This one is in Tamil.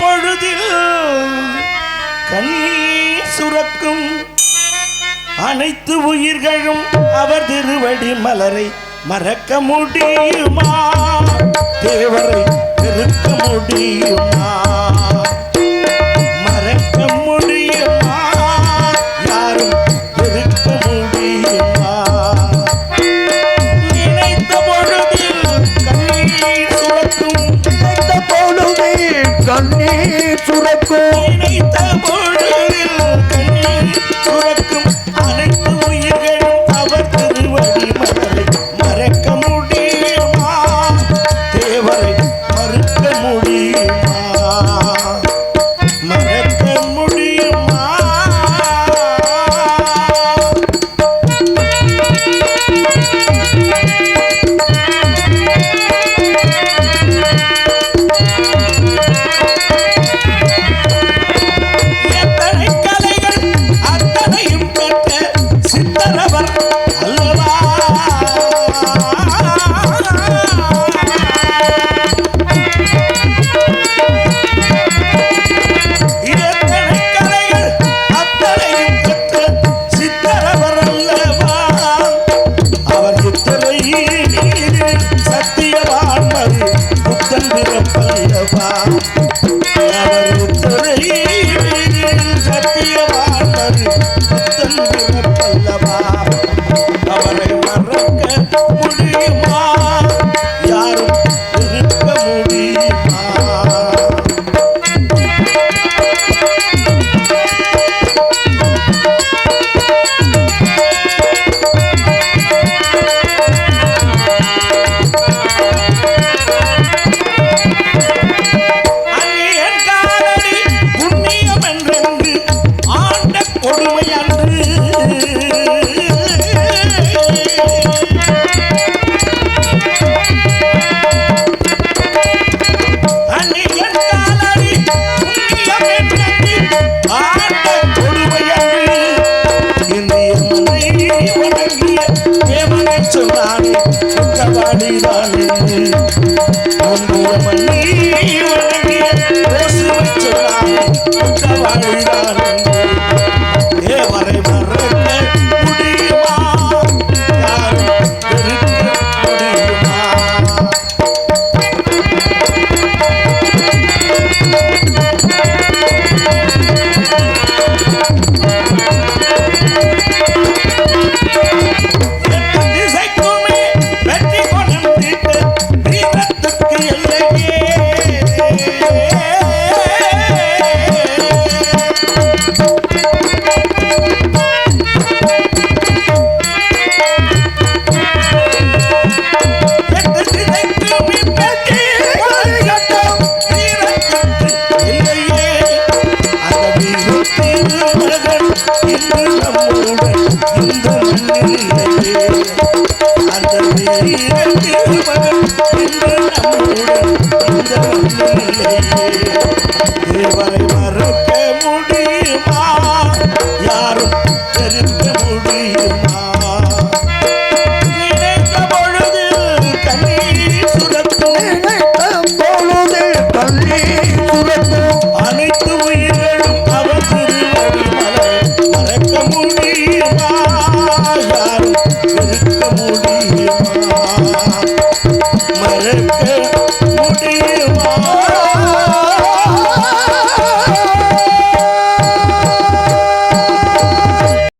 பொழுதில் கண்ணீர் சுரக்கும் அனைத்து உயிர்களும் அவர் திருவடி மலரை மறக்க முடியுமா? தேவரை திருக்க முடியுமா? சுரக்கும். நினைத்த பொழுது சத்தியவான்மதி புத்தன் பிறப்பல்லவா. அவர் உத்தரை சத்தியவான்மதி புத்தன் பிறப்பல்லவா. அவரை மறக்க முடியுமா? வாழ்ந்தானே அந்த வீரர்கள் மகன் இந்த நம்முடன் இந்த மண்ணிலே முடியுமா? மறக்க முடியுமா?